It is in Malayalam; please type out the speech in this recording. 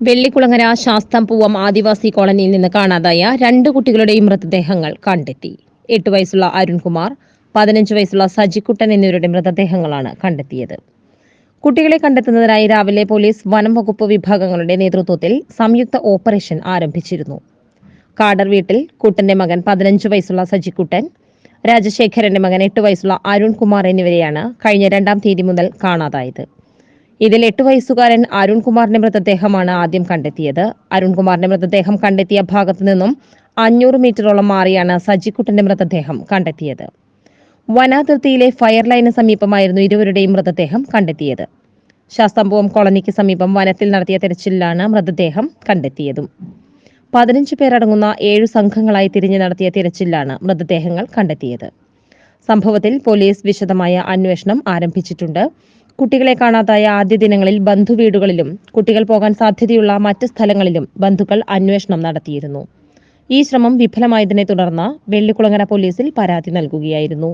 വെള്ളിക്കുളങ്ങര ശാസ്താംപൂവം ആദിവാസി കോളനിയിൽ നിന്ന് കാണാതായ രണ്ട് കുട്ടികളുടെയും മൃതദേഹങ്ങൾ കണ്ടെത്തി. എട്ട് വയസ്സുള്ള അരുൺകുമാർ പതിനഞ്ച് വയസ്സുള്ള സജിക്കുട്ടൻ എന്നിവരുടെ മൃതദേഹങ്ങളാണ് കണ്ടെത്തിയത്. കുട്ടികളെ കണ്ടെത്തുന്നതിനായി രാവിലെ പോലീസ് വനം വകുപ്പ് വിഭാഗങ്ങളുടെ നേതൃത്വത്തിൽ സംയുക്ത ഓപ്പറേഷൻ ആരംഭിച്ചിരുന്നു. കാടർ വീട്ടിൽ കുട്ടന്റെ മകൻ പതിനഞ്ച് വയസ്സുള്ള സജിക്കുട്ടൻ രാജശേഖരന്റെ മകൻ എട്ട് വയസ്സുള്ള അരുൺകുമാർ എന്നിവരെയാണ് കഴിഞ്ഞ രണ്ടാം തീയതി മുതൽ കാണാതായത്. ഇതിൽ എട്ട് വയസ്സുകാരൻ അരുൺകുമാറിന്റെ മൃതദേഹമാണ് ആദ്യം കണ്ടെത്തിയത്. അരുൺകുമാറിന്റെ മൃതദേഹം കണ്ടെത്തിയ ഭാഗത്തു നിന്നും അഞ്ഞൂറ് മീറ്ററോളം മാറിയാണ് സജിക്കുട്ടന്റെ മൃതദേഹം കണ്ടെത്തിയത്. വനാതിർത്തിയിലെ ഫയർ ലൈന് സമീപമായിരുന്നു ഇരുവരുടെയും മൃതദേഹം കണ്ടെത്തിയത്. ശാസ്തംഭവം കോളനിക്ക് സമീപം വനത്തിൽ നടത്തിയ തെരച്ചിലിലാണ് മൃതദേഹം കണ്ടെത്തിയതും. പതിനഞ്ച് പേരടങ്ങുന്ന ഏഴു സംഘങ്ങളായി തിരിഞ്ഞു നടത്തിയ തിരച്ചിലാണ് മൃതദേഹങ്ങൾ കണ്ടെത്തിയത്. സംഭവത്തിൽ പോലീസ് വിശദമായ അന്വേഷണം ആരംഭിച്ചിട്ടുണ്ട്. കുട്ടികളെ കാണാതായ ആദ്യ ദിനങ്ങളിൽ ബന്ധുവീടുകളിലും കുട്ടികൾ പോകാൻ സാധ്യതയുള്ള മറ്റ് സ്ഥലങ്ങളിലും ബന്ധുക്കൾ അന്വേഷണം നടത്തിയിരുന്നു. ഈ ശ്രമം വിഫലമായതിനെ തുടർന്ന് വെള്ളിക്കുളങ്ങര പോലീസിൽ പരാതി നൽകുകയായിരുന്നു.